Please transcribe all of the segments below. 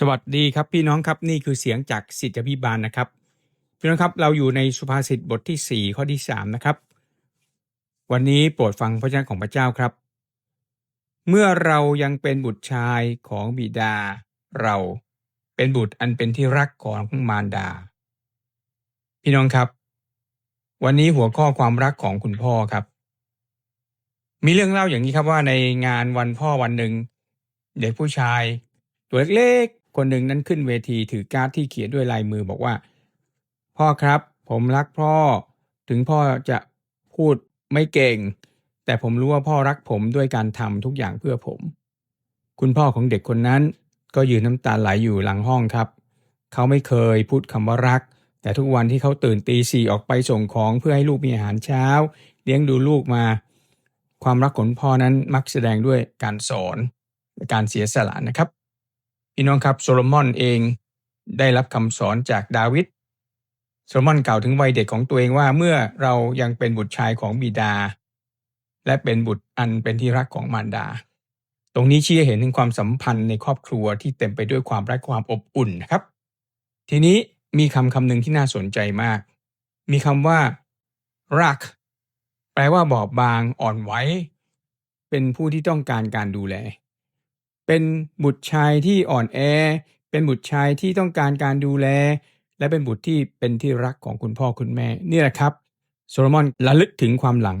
สวัสดีครับพี่น้องครับนี่คือเสียงจากสิทธิพิบาลนะครับพี่น้องครับเราอยู่ในสุภาษิตบทที่ 4 ข้อที่3นะครับวันนี้โปรดฟังพระเจ้าของพระเจ้าครับ เมื่อเรายังเป็นบุตรชายของบิดา เราเป็นบุตรอันเป็นที่รักของมารดา พี่น้องครับ วันนี้หัวข้อความรักของคุณพ่อครับ มีเรื่องเล่าอย่างนี้ครับว่าในงานวันพ่อวันหนึ่งเด็กผู้ชายตัวเล็ก คนหนึ่งนั้นขึ้นเวทีถือการ์ดที่เขียนด้วยลายมือบอกว่า พ่อครับ ผมรักพ่อ ถึงพ่อจะพูดไม่เก่ง แต่ผมรู้ว่าพ่อรักผมด้วยการทำทุกอย่างเพื่อผม คุณพ่อของเด็กคนนั้น ก็ยืนน้ำตาไหลอยู่หลังห้องครับ เขาไม่เคยพูดคำว่ารัก แต่ทุกวันที่เขาตื่นตีสี่ออกไปส่งของเพื่อให้ลูกมีอาหารเช้า เลี้ยงดูลูกมา ความรักของพ่อนั้นมักแสดงด้วยการสอนและการเสียสละนะครับ พี่น้องครับโซโลมอนเองได้รับคำสอนจากดาวิดโซโลมอนกล่าวถึงวัยเด็กของตัวเองว่าเมื่อเรายังเป็นบุตรชายของบิดา และเป็นบุตรอันเป็นที่รักของมารดา ตรงนี้ชี้ให้เห็นถึงความสัมพันธ์ในครอบครัวที่เต็มไปด้วยความรักความอบอุ่นนะครับ ทีนี้มีคำคำหนึ่งที่น่าสนใจมาก มีคำว่า รัก แปลว่าบอบบางอ่อนไหวเป็นผู้ที่ต้องการการดูแล เป็นบุตรชายที่อ่อนแอ เป็นบุตรชายที่ต้องการการดูแล และเป็นบุตรที่เป็นที่รักของคุณพ่อคุณแม่ นี่แหละครับ โซโลมอนระลึกถึงความหลัง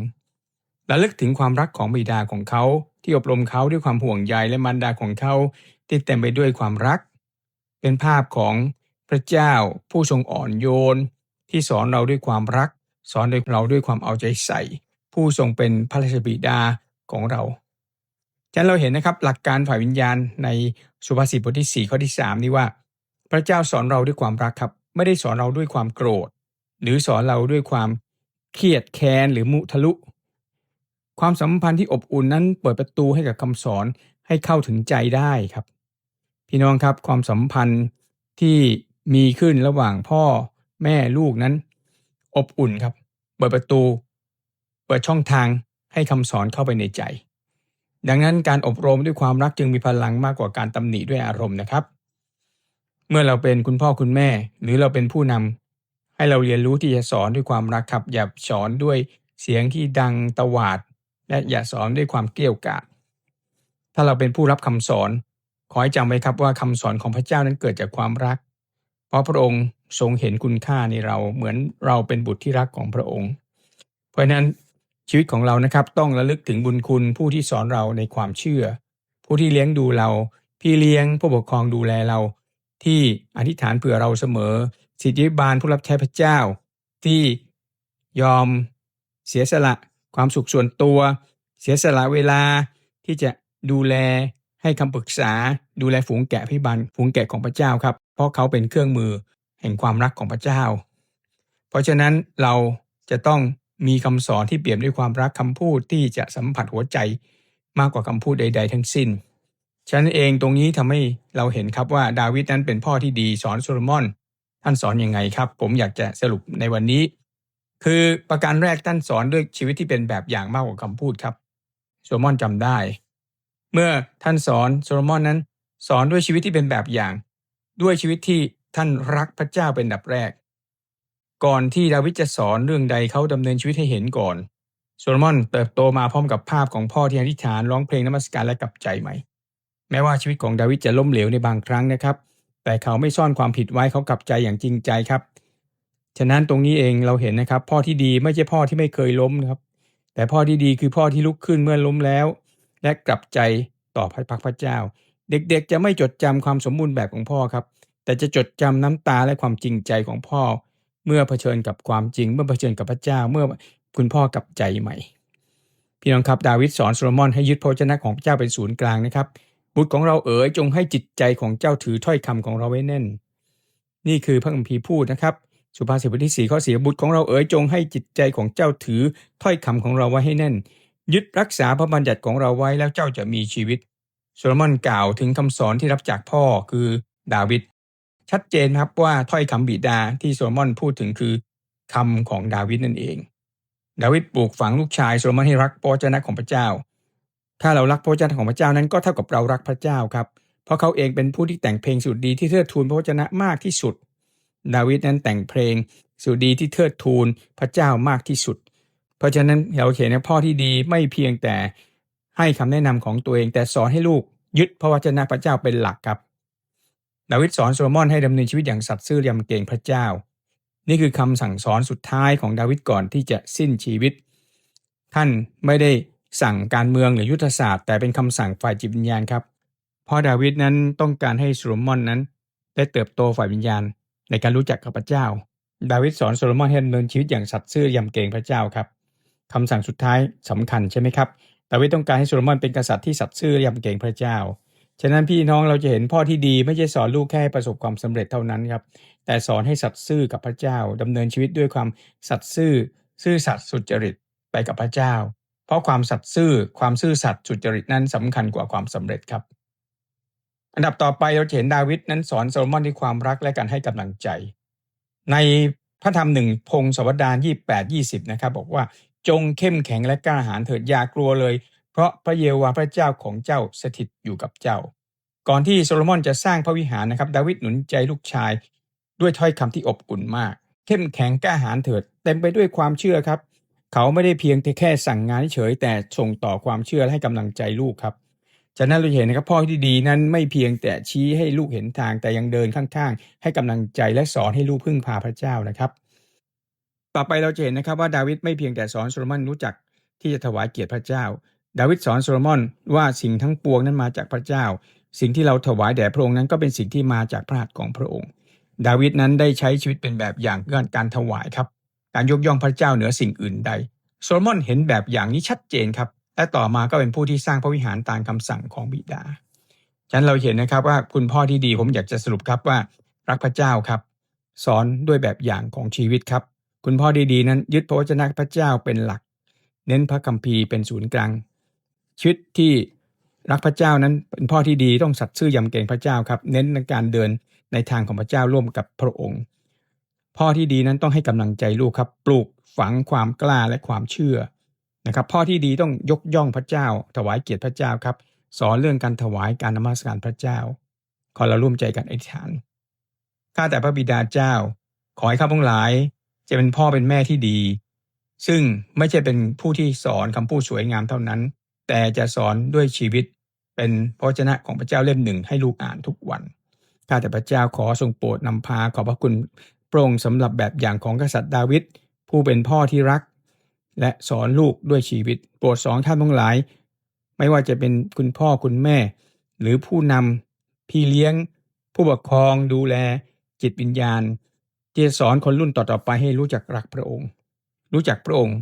ระลึกถึงความรักของบิดาของเขา ที่อบรมเขาด้วยความห่วงใยและมารดาของเขาที่เต็มไปด้วยความรัก เป็นภาพของพระเจ้าผู้ทรงอ่อนโยน ที่สอนเราด้วยความรัก สอนเราด้วยความเอาใจใส่ ผู้ทรงเป็นพระราชบิดาของเรา ฉะนั้นเราเห็นนะครับหลักการฝ่ายวิญญาณในสุภาษิตบทที่ 4 ข้อที่ 3 นี่ว่า พระเจ้าสอนเราด้วยความรักครับ ไม่ได้สอนเราด้วยความโกรธ หรือสอนเราด้วยความเครียดแค้นหรือมุทะลุ ความสัมพันธ์ที่อบอุ่นนั้นเปิดประตูให้กับคำสอนให้เข้าถึงใจได้ครับ พี่น้องครับความสัมพันธ์ที่มีขึ้นระหว่างพ่อแม่ลูกนั้น อบอุ่นครับ เปิดประตู เปิดช่องทางให้คำสอนเข้าไปในใจ ดังนั้นการอบรมด้วยความรักจึงมีพลังมากกว่าการตำหนิด้วยอารมณ์นะครับ เมื่อเราเป็นคุณพ่อคุณแม่ หรือเราเป็นผู้นำให้เราเรียนรู้ที่จะสอนด้วยความรักครับ อย่าสอนด้วยเสียงที่ดังตวาด และอย่าสอนด้วยความเกลี้ยวกล่อมถ้าเราเป็นผู้รับคำสอน ขอให้จำไว้ครับว่าคำสอนของพระเจ้านั้นเกิดจากความรัก เพราะพระองค์ทรงเห็นคุณค่าในเราเหมือนเราเป็นบุตรที่รักของพระองค์ เพราะฉะนั้น ชีวิตของเรานะครับต้องระลึกถึงบุญคุณผู้ที่สอนเราในความเชื่อ ผู้ที่เลี้ยงดูเรา พี่เลี้ยงผู้ปกครองดูแลเรา ที่อธิษฐานเผื่อเราเสมอ สิทธิบาลผู้รับใช้พระเจ้า ที่ยอมเสียสละความสุขส่วนตัว เสียสละเวลาที่จะดูแลให้คำปรึกษา ดูแลฝูงแกะพิบันฝูงแกะของพระเจ้าครับ เพราะเขาเป็นเครื่องมือแห่งความรักของพระเจ้า เพราะฉะนั้นเราจะต้อง มีคำสอนที่เปี่ยมด้วยความรักคำพูดที่จะสัมผัสหัวใจมากกว่าคำพูดใด ๆ ทั้งสิ้น ฉะนั้นเองตรงนี้ทำให้เราเห็นครับว่าดาวิดนั้นเป็นพ่อที่ดีสอนโซโลมอน ท่านสอนอยังไงครับ ผมอยากจะสรุปในวันนี้ คือประการแรกท่านสอนด้วยชีวิตที่เป็นแบบอย่างมากกว่าคำพูดครับโซโลมอนจำได้ เมื่อท่านสอนโซโลมอนนั้น สอนด้วยชีวิตที่เป็นแบบอย่าง ด้วยชีวิตที่ท่านรักพระเจ้าเป็นดับแรก ก่อนที่ดาวิดจะสอนเรื่องใดเขาดำเนินชีวิตให้เห็นก่อนโซโลมอนเติบโตมาพร้อมกับภาพของพ่อที่อธิษฐานร้องเพลงนมัสการและกลับใจใหม่ แม้ว่าชีวิตของดาวิดจะล้มเหลวในบางครั้งนะครับ แต่เขาไม่ซ่อนความผิดไว้เขากลับใจอย่างจริงใจครับ ฉะนั้นตรงนี้เองเราเห็นนะครับ พ่อที่ดีไม่ใช่พ่อที่ไม่เคยล้มนะครับ แต่พ่อที่ดีคือพ่อที่ลุกขึ้นเมื่อล้มแล้ว และกลับใจต่อพระพักพระเจ้า เด็กๆ จะไม่จดจำความสมบูรณ์แบบของพ่อครับ แต่จะจดจำน้ำตาและความจริงใจของพ่อ เมื่อเผชิญกับความจริง เมื่อเผชิญกับพระเจ้า เมื่อคุณพ่อกลับใจใหม่ พี่น้องครับดาวิดสอนโซโลมอนให้ยึดพระวจนะของพระเจ้าเป็นศูนย์กลางนะครับบุตรของเราเอ๋ยจงให้จิตใจของเจ้าถือถ้อยคำของเราไว้แน่น นี่คือพระคัมภีร์พูดนะครับ สุภาษิตบทที่สี่ข้อสี่บุตรของเราเอ๋ยจงให้จิตใจของเจ้าถือถ้อยคำของเราไว้ให้แน่น ยึดรักษาพระบัญญัติของเราไว้แล้วเจ้าจะมีชีวิตโซโลมอนกล่าวถึงคำสอนที่รับจากพ่อคือดาวิด ชัดเจนครับว่าถ้อยคำบิดาที่โซโลมอนพูดถึงคือคำของดาวิดนั่นเอง ดาวิดปลูกฝังลูกชายโซโลมอนให้รักพระวจนะของพระเจ้า ถ้าเรารักพระวจนะของพระเจ้านั้นก็เท่ากับเรารักพระเจ้าครับ เพราะเขาเองเป็นผู้ที่แต่งเพลงสุดดีที่เทิดทูนพระวจนะมากที่สุด ดาวิดนั้นแต่งเพลงสุดดีที่เทิดทูนพระเจ้ามากที่สุด เพราะฉะนั้นเราเห็นนพ่อที่ดีไม่เพียงแต่ให้คำแนะนำของตัวเองแต่สอนให้ลูกยึดพระวจนะพระเจ้าเป็นหลักครับ ดาวิดสอนโซโลมอนให้ดำเนินชีวิตอย่างสัตย์ซื่อยำเกรงพระเจ้า นี่คือคำสั่งสอนสุดท้ายของดาวิดก่อนที่จะสิ้นชีวิต ท่านไม่ได้สั่งการเมืองหรือยุทธศาสตร์ แต่เป็นคำสั่งฝ่ายจิตวิญญาณครับ เพราะดาวิดนั้นต้องการให้โซโลมอนนั้น ได้เติบโตฝ่ายวิญญาณ ในการรู้จักกับพระเจ้า ดาวิดสอนโซโลมอนให้ดำเนินชีวิตอย่างสัตย์ซื่อยำเกรงพระเจ้าครับคำสั่งสุดท้ายสำคัญใช่ไหมครับ ดาวิดต้องการให้โซโลมอนเป็นกษัตริย์ที่สัตย์ซื่อยำเกรงพระเจ้า ฉะนั้นพี่น้องเราจะเห็นพ่อที่ดีไม่ใช่สอนลูกแค่ประสบความสำเร็จเท่านั้นครับ แต่สอนให้สัตย์ซื่อกับพระเจ้าดำเนินชีวิตด้วยความสัตย์ซื่อ ซื่อสัตย์สุจริตไปกับพระเจ้า เพราะความสัตย์ซื่อความซื่อสัตย์สุจริตนั้นสำคัญกว่าความสำเร็จครับ อันดับต่อไปเราจะเห็นดาวิดนั้นสอนโซโลมอนด้วยความรักและการให้กำลังใจ ในพระธรรมหนึ่งพงศวดารยี่แปดยี่สิบนะครับบอกว่าจงเข้มแข็งและกล้าหาญเถิดอย่ากลัวเลย เพราะพระเยโฮวาห์พระเจ้าของเจ้าสถิตอยู่กับเจ้า ก่อนที่โซโลมอนจะสร้างพระวิหารนะครับ ดาวิดหนุนใจลูกชาย ด้วยถ้อยคำที่อบอุ่นมาก เข้มแข็งกล้าหาญเถิด เต็มไปด้วยความเชื่อครับ เขาไม่ได้เพียงแต่แค่สั่งงานเฉยแต่ส่งต่อความเชื่อและให้กำลังใจลูกครับจากนั้นเราเห็นนะครับพ่อที่ดีนั้นไม่เพียงแต่ชี้ให้ลูกเห็นทางแต่ยังเดินข้างๆ ให้กำลังใจและสอนให้ลูกพึ่งพาพระเจ้านะครับ ต่อไปเราจะเห็นนะครับว่าดาวิดไม่เพียงแต่สอนโซโลมอนรู้จักที่จะถวายเกียรติพระเจ้า ดาวิดสอนโซโลมอนว่าสิ่งทั้งปวงนั้นมาจากพระเจ้า สิ่งที่เราถวายแด่พระองค์นั้นก็เป็นสิ่งที่มาจากพระหัตถ์ของพระองค์ ดาวิดนั้นได้ใช้ชีวิตเป็นแบบอย่างเรื่องการถวายครับ การยกย่องพระเจ้าเหนือสิ่งอื่นใด โซโลมอนเห็นแบบอย่างนี้ชัดเจนครับ และต่อมาก็เป็นผู้ที่สร้างพระวิหารตามคำสั่งของบิดาฉะนั้นเราเห็นนะครับว่าคุณพ่อที่ดีผมอยากจะสรุปครับว่า รักพระเจ้าครับ สอนด้วยแบบอย่างของชีวิตครับ คุณพ่อดีๆนั้น ยึดพระวจนะพระเจ้าเป็นหลัก เน้นพระคัมภีร์เป็นศูนย์กลาง ชีวิตที่รักพระเจ้านั้นเป็นพ่อที่ดีต้องสัตย์ซื่อยำเกรงพระเจ้าครับ เน้นในการเดินในทางของพระเจ้าร่วมกับพระองค์ พ่อที่ดีนั้นต้องให้กำลังใจลูกครับ ปลูกฝังความกล้าและความเชื่อนะครับ พ่อที่ดีต้องยกย่องพระเจ้า ถวายเกียรติพระเจ้าครับ สอนเรื่องการถวายการนมัสการพระเจ้า ขอเราร่วมใจกันอธิษฐานข้าแต่พระบิดาเจ้า ขอให้ข้าพงหลาย จะเป็นพ่อเป็นแม่ที่ดี ซึ่งไม่ใช่เป็นผู้ที่สอนคำพูดสวยงามเท่านั้น แต่จะสอนด้วยชีวิตเป็นพระวจนะของพระเจ้าเล่มหนึ่งให้ลูกอ่านทุกวันข้าแต่พระเจ้าขอทรงโปรดนำพาขอบพระคุณโปร่งสำหรับแบบอย่างของกษัตริย์ดาวิดผู้เป็นพ่อที่รัก และสอนลูกด้วยชีวิต โปรดสอนท่านทั้งหลาย ไม่ว่าจะเป็นคุณพ่อคุณแม่ หรือผู้นำพี่เลี้ยง ผู้ปกครองดูแล จิตวิญญาณที่จะสอนคนรุ่นต่อๆไปให้รู้จักรักพระองค์ รู้จักพระองค์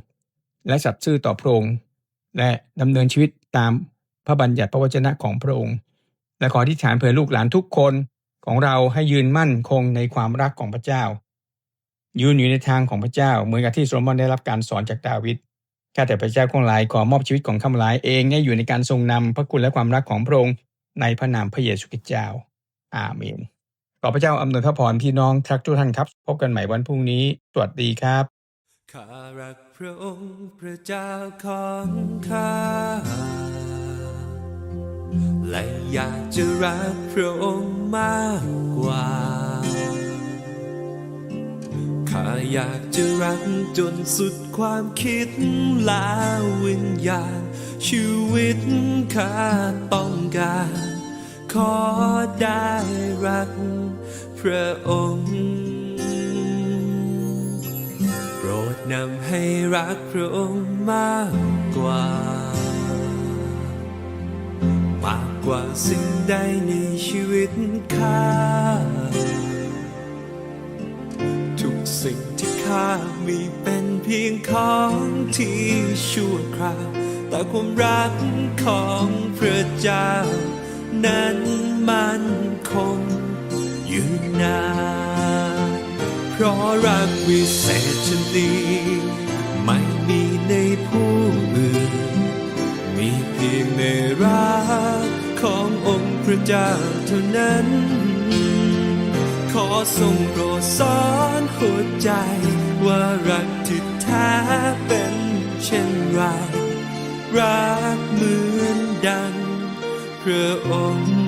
และสัตย์ซื่อต่อพระองค์ และดำเนินชีวิตตามพระบัญญัติพระวจนะของพระองค์ และขอที่ฐานเผื่อลูกหลานทุกคนของเราให้ยืนมั่นคงในความรักของพระเจ้า ยืนอยู่ในทางของพระเจ้าเหมือนกับที่โซโลมอนได้รับการสอนจากดาวิดข้าแต่พระเจ้าของหลายขอมอบชีวิตของข้าหลายเองให้อยู่ในการทรงนำพระคุณและความรักของพระองค์ในพระนามพระเยซูคริสต์เจ้า อาเมน ขอพระเจ้าอำนวยพระพรพี่น้องทักทุกท่านครับ พบกันใหม่วันพรุ่งนี้ สวัสดีครับ ข้ารักพระองค์พระเจ้าของข้า และอยากจะรักพระองค์มากกว่า ข้าอยากจะรักจนสุดความคิดและวิญญาณ ชีวิตข้าต้องการ ขอได้รักพระองค์ นำให้รักพระองค์มากกว่า มากกว่าสิ่งใดในชีวิตข้า ทุกสิ่งที่ข้ามีเป็นเพียงของที่ชั่วคราว แต่ความรักของพระเจ้า นั้นมันคงยืนนาน เพราะรักวิเศษชนีไม่มีในผู้อื่น มีเพียงในรักขององค์พระเจ้าเท่านั้น ขอทรงโปรดสอนหัวใจ ว่ารักที่แท้เป็นเช่นไรรักเหมือนดังพระองค์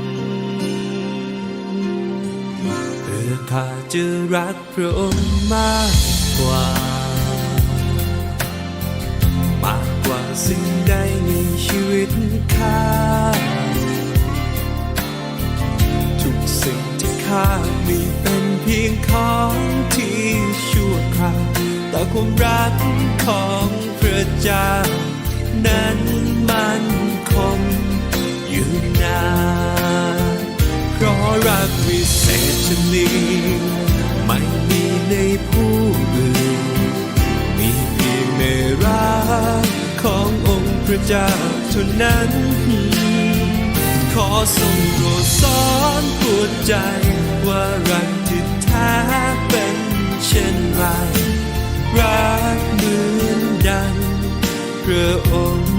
ข้าจะรักพระองค์มากกว่า มากกว่าสิ่งใดในชีวิตข้า ทุกสิ่งที่ข้ามีเป็นเพียงของที่ชั่วคราวแต่ความรักของพระเจ้านั้น ษชนิดไม่มีในผู้อื่น มีเพียงในรักขององค์พระเจ้าเท่านั้น ขอทรงโปรดสอนปวดใจว่ารักที่แท้เป็นเช่นไรรักเหมือนดังพระองค์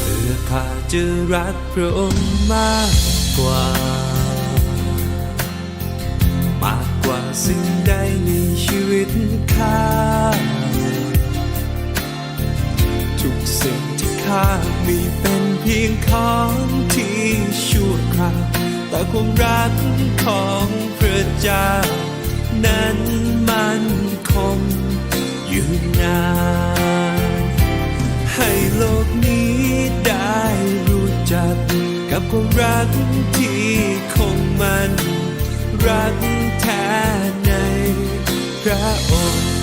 เพื่อข้าจะรักพระองค์มาก กว่า มากกว่าสิ่งใดในชีวิตข้าทุกสิ่งที่ข้ามีเป็นเพียงของที่ชั่วคราวแต่ความรักของพระเจ้านั้นมันคงอยู่นานให้โลกนี้ได้รู้จัก กับความรักที่คงมัน รักแท้ในพระองค์